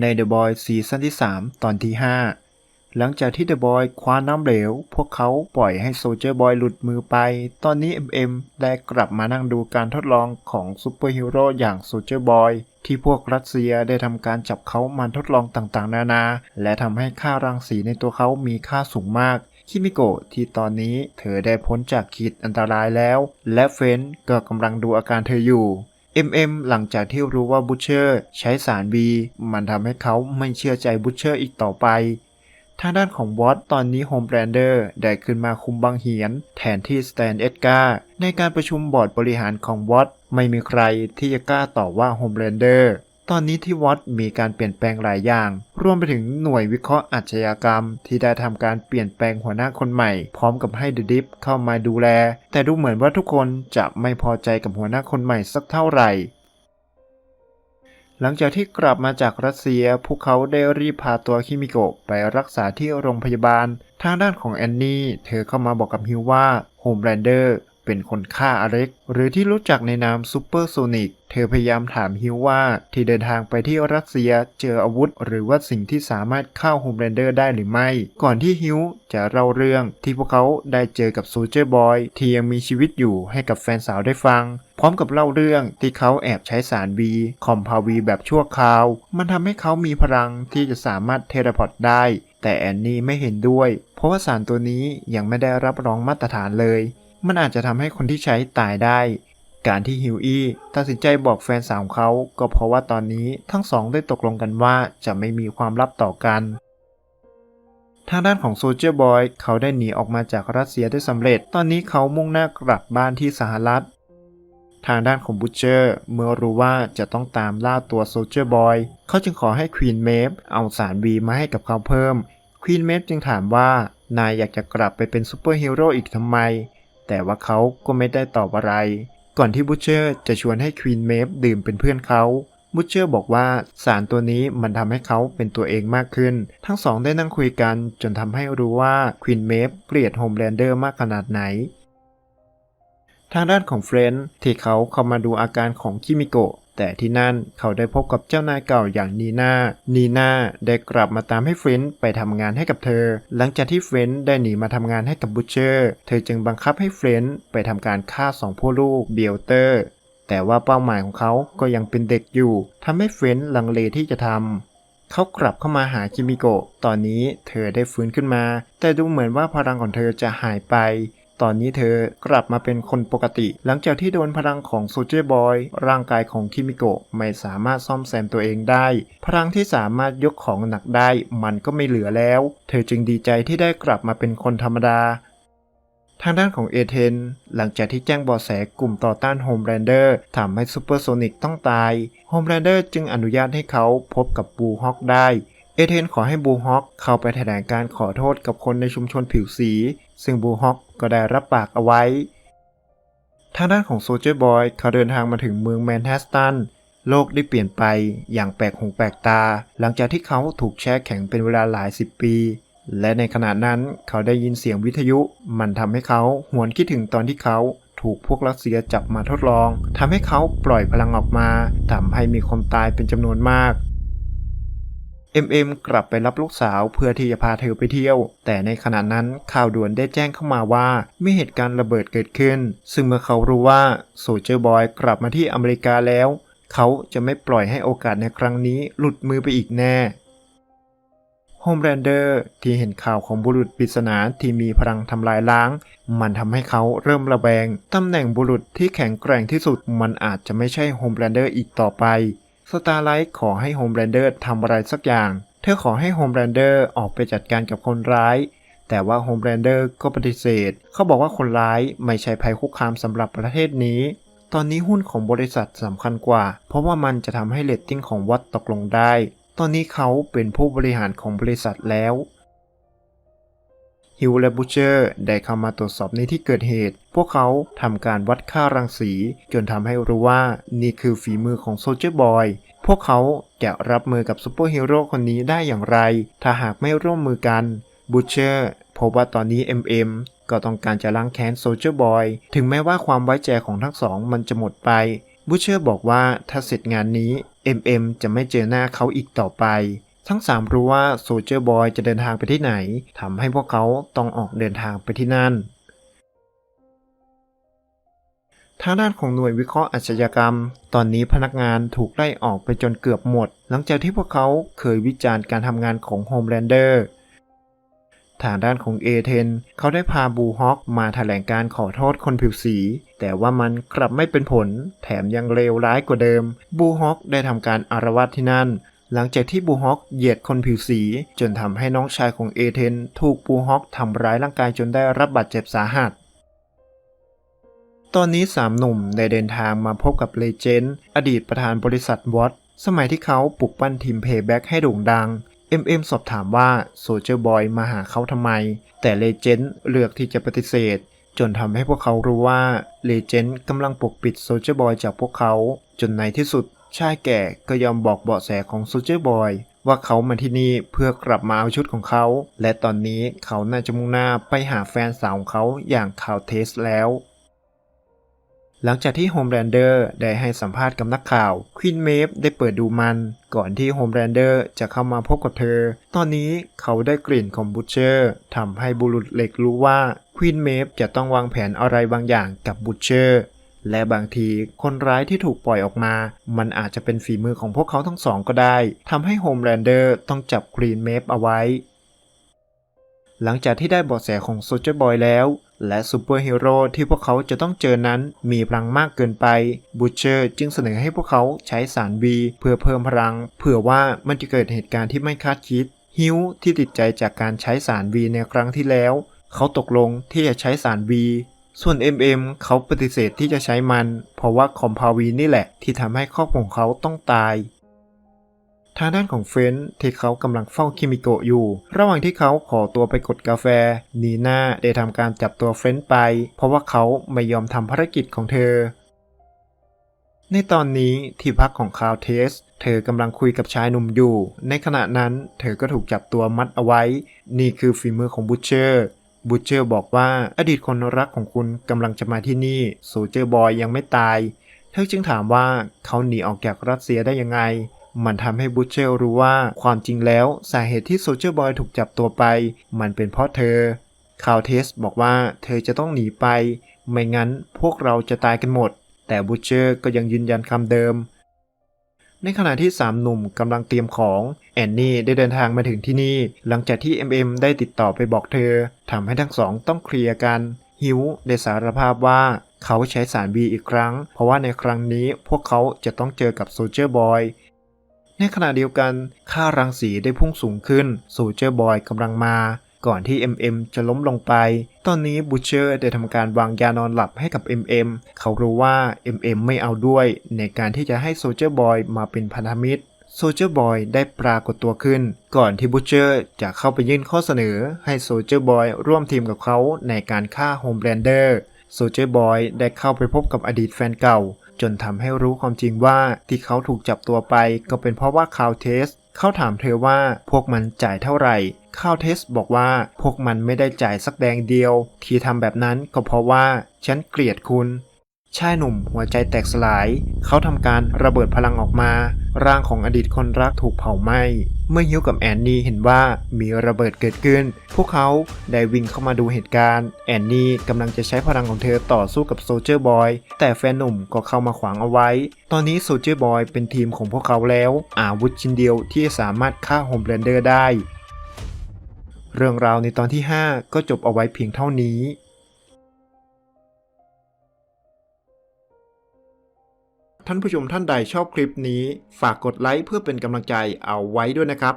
ใน The Boy ซีซั่นที่ 3 ตอนที่ 5 หลังจากที่ The Boy คว้าน้ำเหลว พวกเขาปล่อยให้ Soldier Boy หลุดมือไป ตอนนี้ MM ได้กลับมานั่งดูการทดลองของซูเปอร์ฮีโร่อย่าง Soldier Boy ที่พวกรัสเซียได้ทำการจับเขามาทดลองต่างๆ นานา และทำให้ค่ารังสีในตัวเขามีค่าสูงมากคิมิโกะที่ตอนนี้เธอได้พ้นจากขีดอันตรายแล้ว และเฟนก็กำลังดูอาการเธออยู่ MM หลังจากที่รู้ว่าบูเชอร์ใช้สาร B มันทำให้เขาไม่เชื่อใจบูเชอร์อีกต่อไป ทางด้านของวอตตอนนี้โฮมแบรนเดอร์ได้ขึ้นมาคุมบังเหียน แทนที่สแตนเอ็ดการ์ในการประชุมบอร์ดบริหารของวอตไม่มีใครที่จะกล้าต่อว่าโฮมแบรนเดอร์ ตอนนี้ที่วอตมีการเปลี่ยนแปลงหลายอย่าง รวมไปถึงหน่วยวิเคราะห์อาชญากรรม ที่ได้ทำการเปลี่ยนแปลงหัวหน้าคนใหม่ พร้อมกับให้เดอะดิฟเข้ามาดูแล แต่ดูเหมือนว่าทุกคนจะไม่พอใจกับหัวหน้าคนใหม่สักเท่าไหร่ หลังจากที่กลับมาจากรัสเซีย พวกเขาได้รีบพาตัวคิมิโกะไปรักษาที่โรงพยาบาล ทางด้านของแอนนี่ เธอเข้ามาบอกกับฮิวว่าโฮมแ a นเดอร์ เป็นคนฆ่าอเล็ก หรือที่รู้จักในนามซูเปอร์โซนิกเธอพยายามถามฮิวว่าที่เดินทางไปที่รัสเซียเจออาวุธ หรือว่าสิ่งที่สามารถเข้าโฮมแ a นเดอร์ได้หรือไม่ ก่อนที่ฮิวจะเล่าเรื่องที่พวกเขาได้เจอกับโซเจอร์บอยที่ยังมีชีวิตอยู่ให้กับแฟนสาวได้ฟัง พร้อมกับเล่าเรื่องที่เขาแอบใช้สารบีคอมพาวีแบบชั่วคราว มันทำให้เขามีพลังที่จะสามารถเทเลพอร์ตได้แต่แอนนี่ไม่เห็นด้วย เพราะว่าสารตัวนี้ยังไม่ได้รับรองมาตรฐานเลย มันอาจจะทำให้คนที่ใช้ตายได้ การที่ฮิวอี้ตัดสินใจบอกแฟนสาวเขาก็เพราะว่าตอนนี้ทั้งสองได้ตกลงกันว่าจะไม่มีความลับต่อกัน ทางด้านของโซเจอร์บอยเขาได้หนีออกมาจากรัสเซียได้สำเร็จ ตอนนี้เขามุ่งหน้ากลับบ้านที่สหรัฐ ทางด้านของบูเชอร์เมื่อรู้ว่าจะต้องตามล่าตัวโซเจอร์บอยเขาจึงขอให้ควีนเมฟเอาสารบีมาให้กับเขาเพิ่มควีนเมฟจึงถามว่านายอยากจะกลับไปเป็นซูเปอร์ฮีโร่อีกทำไม แต่ว่าเขาก็ไม่ได้ตอบอะไร ก่อนที่บูเชอร์จะชวนให้ควีนเมฟดื่มเป็นเพื่อนเขาบูเชอร์บอกว่าสารตัวนี้มันทำให้เขาเป็นตัวเองมากขึ้น ทั้งสองได้นั่งคุยกันจนทำให้รู้ว่าควีนเมฟเกลียดโฮมแลนเดอร์มากขนาดไหน ทางด้านของเฟรนด์ที่เขาเข้ามาดูอาการของคิมิโกะ แต่ที่นั่นเขาได้พบกับเจ้านายเก่าอย่างนีนานีนาได้กลับมาตามให้เฟรนด์ไปทำงานให้กับเธอ หลังจากที่เฟรนด์ได้หนีมาทำงานให้กับบูเชอร์ เธอจึงบังคับให้เฟรนด์ไปทำการฆ่าสองพ่อลูกเบลเตอร์ แต่ว่าเป้าหมายของเขาก็ยังเป็นเด็กอยู่ทำให้เฟรนด์ลังเลที่จะทำเขากลับเข้ามาหาคิมิโกะ ตอนนี้เธอได้ฟื้นขึ้นมา แต่ดูเหมือนว่าพลังของเธอจะหายไป ตอนนี้เธอกลับมาเป็นคนปกติ หลังจากที่โดนพลังของโซเจอร์บอยร่างกายของคิมิโกะไม่สามารถซ่อมแซมตัวเองได้ พลังที่สามารถยกของหนักได้มันก็ไม่เหลือแล้ว เธอจึงดีใจที่ได้กลับมาเป็นคนธรรมดา ทางด้านของเอเธนหลังจากที่แจ้งเบาะแสกลุ่มต่อต้านโฮมแรนเดอร์ทำให้ซูเปอร์โซนิกต้องตายโฮมแรนเดอร์จึงอนุญาตให้เขาพบกับบูฮอกได้ เอเธนขอให้บูฮอกเข้าไปแถลงการขอโทษกับคนในชุมชนผิวสี ซึ่งบูฮอกก็ได้รับปากเอาไว้ ทางด้านของโซเจอร์บอยเขาเดินทางมาถึงเมืองแมนฮัสตัน โลกได้เปลี่ยนไปอย่างแปลกหูแปลกตา หลังจากที่เขาถูกแช่แข็งเป็นเวลาหลายสิบปี และในขณะนั้นเขาได้ยินเสียงวิทยุ มันทำให้เขาหวนคิดถึงตอนที่เขาถูกพวกรัสเซียจับมาทดลองทำให้เขาปล่อยพลังออกมาทำให้มีคนตายเป็นจำนวนมาก MM กลับไปรับลูกสาวเพื่อที่จะพาเธอไปเที่ยว แต่ในขณะนั้นข่าวด่วนได้แจ้งเข้ามาว่ามีเหตุการณ์ระเบิดเกิดขึ้น ซึ่งเมื่อเขารู้ว่าโซเจอร์บอยกลับมาที่อเมริกาแล้ว เขาจะไม่ปล่อยให้โอกาสในครั้งนี้หลุดมือไปอีกแน่โฮมแรนเดอร์ที่เห็นข่าวของบุรุษปริศนาที่มีพลังทำลายล้าง มันทำให้เขาเริ่มระแวง ตำแหน่งบุรุษที่แข็งแกร่งที่สุดมันอาจจะไม่ใช่โฮมแรนเดอร์อีกต่อไป สตาร์ไลท์ขอให้โฮมแรนเดอร์ทำอะไรสักอย่าง เธอขอให้โฮมแรนเดอร์ออกไปจัดการกับคนร้าย แต่ว่าโฮมแรนเดอร์ก็ปฏิเสธ เขาบอกว่าคนร้ายไม่ใช่ภัยคุกคามสำหรับประเทศนี้ ตอนนี้หุ้นของบริษัทสำคัญกว่า เพราะว่ามันจะทำให้เลตติ้งของวัดตกลงได้ ตอนนี้เขาเป็นผู้บริหารของบริษัทแล้ว ฮิวและบูเชอร์ได้เข้ามาตรวจสอบในที่เกิดเหตุ พวกเขาทำการวัดค่ารังสี จนทำให้รู้ว่านี่คือฝีมือของโซเจอร์บอยพวกเขาจะรับมือกับซูเปอร์ฮีโร่คนนี้ได้อย่างไร ถ้าหากไม่ร่วมมือกันบูเชอร์พบว่าตอนนี้ MM ก็ต้องการจะล้างแค้นโซเจอร์บอยถึงแม้ว่าความไว้ใจของทั้งสองมันจะหมดไปบูเชอร์บอกว่าถ้าเสร็จงานนี้ MM จะไม่เจอหน้าเขาอีกต่อไป ทั้งสามรู้ว่าโซเจอร์บอยจะเดินทางไปที่ไหนทำให้พวกเขาต้องออกเดินทางไปที่นั่น ทางด้านของหน่วยวิเคราะห์อาชญากรรม ตอนนี้พนักงานถูกไล่ออกไปจนเกือบหมด หลังจากที่พวกเขาเคยวิจารณ์การทำงานของโฮมแลนเดอร์ทางด้านของเอเทนเขาได้พาบูฮอคมาแถลงการขอโทษคนผิวสี แต่ว่ามันกลับไม่เป็นผล แถมยังเลวร้ายกว่าเดิม บูฮอคได้ทำการอารวาสที่นั่น หลังจากที่บูฮอคเหยียดคนผิวสี จนทำให้น้องชายของเอเทนถูกบูฮอคทำร้ายร่างกายจนได้รับบาดเจ็บสาหัส ตอนนี้สามหนุ่มได้เดินทางมาพบกับเลเจนด์อดีตประธานบริษัทวอตสมัยที่เขาปลุกปั้นทีมเพย์แบ็กให้โด่งดัง MM สอบถามว่าโซเจอร์บอยมาหาเขาทำไม แต่เลเจนด์เลือกที่จะปฏิเสธ จนทำให้พวกเขารู้ว่าเลเจนด์กำลังปกปิดโซเจอร์บอยจากพวกเขา จนในที่สุด ชายแก่ก็ยอมบอกเบาะแสของโซเจอร์บอยว่าเขามาที่นี่เพื่อกลับมาเอาชุดของเขา และตอนนี้เขาน่าจะมุ่งหน้าไปหาแฟนสาวของเขาอย่างคาวเทสแล้ว หลังจากที่โฮมแลนเดอร์ได้ให้สัมภาษณ์กับนักข่าวควีนเมฟได้เปิดดูมัน ก่อนที่โฮมแลนเดอร์จะเข้ามาพบกับเธอ ตอนนี้เขาได้กลิ่นของบูชเชอร์ทำให้บุรุษเหล็กรู้ว่าควีนเมฟจะต้องวางแผนอะไรบางอย่างกับบูชเชอร์ และบางทีคนร้ายที่ถูกปล่อยออกมา มันอาจจะเป็นฝีมือของพวกเขาทั้งสองก็ได้ทำให้โฮมแลนเดอร์ต้องจับกรีนเมฟเอาไว้ หลังจากที่ได้เบาะแสของโซเจอร์บอยแล้ว และซูเปอร์ฮีโร่ที่พวกเขาจะต้องเจอนั้นมีพลังมากเกินไปบูเชอร์จึงเสนอให้พวกเขาใช้สาร V เพื่อเพิ่มพลัง เผื่อว่ามันจะเกิดเหตุการณ์ที่ไม่คาดคิดฮิวที่ติดใจจากการใช้สาร V ในครั้งที่แล้ว เขาตกลงที่จะใช้สาร V ส่วน MM เขาปฏิเสธที่จะใช้มัน เพราะว่าคอมพาวีนี่แหละที่ทำให้ครอบครัวของเขาต้องตาย ทางด้านของเฟนที่เขากำลังเฝ้าคิมิโกะอยู่ ระหว่างที่เขาขอตัวไปกดกาแฟ นีน่าได้ทำการจับตัวเฟนไป เพราะว่าเขาไม่ยอมทำภารกิจของเธอ ในตอนนี้ที่พักของคาวเทส เธอกำลังคุยกับชายหนุ่มอยู่ ในขณะนั้นเธอก็ถูกจับตัวมัดเอาไว้ นี่คือฝีมือของบูเชอร์ บูเชอร์บอกว่าอดีตคนรักของคุณกำลังจะมาที่นี่โซเจอร์บอยยังไม่ตาย เธอจึงถามว่าเขาหนีออกจากรัสเซียได้ยังไง มันทำให้บูเชอร์รู้ว่าความจริงแล้วสาเหตุที่โซเจอร์บอยถูกจับตัวไป มันเป็นเพราะเธอคาวเทสบอกว่าเธอจะต้องหนีไป ไม่งั้นพวกเราจะตายกันหมด แต่บูเชอร์ก็ยังยืนยันคำเดิม ในขณะที่สามหนุ่มกำลังเตรียมของ แอนนี่ได้เดินทางมาถึงที่นี่ หลังจากที่ MM ได้ติดต่อไปบอกเธอทำให้ทั้งสองต้องเคลียร์กัน ฮิวได้สารภาพว่าเขาใช้สารบีอีกครั้ง เพราะว่าในครั้งนี้พวกเขาจะต้องเจอกับโซเจอร์บอยในขณะเดียวกัน ค่ารังสีได้พุ่งสูงขึ้น โซเจอร์บอยกำลังมา ก่อนที่ MM จะล้มลงไป ตอนนี้บูเชอร์ได้ทำการวางยานอนหลับให้กับ MM เขารู้ว่า MM ไม่เอาด้วยในการที่จะให้โซเจอร์บอยมาเป็นพันธมิตรโซเจอร์บอยได้ปรากฏตัวขึ้น ก่อนที่บูเชอร์จะเข้าไปยื่นข้อเสนอให้โซเจอร์บอยร่วมทีมกับเขาในการฆ่าโฮมแลนเดอร์โซเจอร์บอยได้เข้าไปพบกับอดีตแฟนเก่า จนทำให้รู้ความจริงว่าที่เขาถูกจับตัวไปก็เป็นเพราะว่าคาวเทสเขาถามเธอว่าพวกมันจ่ายเท่าไหร่ คาวเทสบอกว่าพวกมันไม่ได้จ่ายสักแดงเดียว ที่ทำแบบนั้นก็เพราะว่าฉันเกลียดคุณชายหนุ่มหัวใจแตกสลาย เขาทำการระเบิดพลังออกมา ร่างของอดีตคนรักถูกเผาไหม้ เมื่อฮิวกับแอนนี่เห็นว่ามีระเบิดเกิดขึ้น พวกเขาได้วิ่งเข้ามาดูเหตุการณ์ แอนนี่กำลังจะใช้พลังของเธอต่อสู้กับโซเจอร์บอย แต่แฟนหนุ่มก็เข้ามาขวางเอาไว้ ตอนนี้โซเจอร์บอยเป็นทีมของพวกเขาแล้ว อาวุธชิ้นเดียวที่สามารถฆ่าโฮมแลนเดอร์ได้ เรื่องราวในตอนที่ 5 ก็จบเอาไว้เพียงเท่านี้ท่านผู้ชมท่านใดชอบคลิปนี้ ฝากกดไลค์เพื่อเป็นกำลังใจเอาไว้ด้วยนะครับ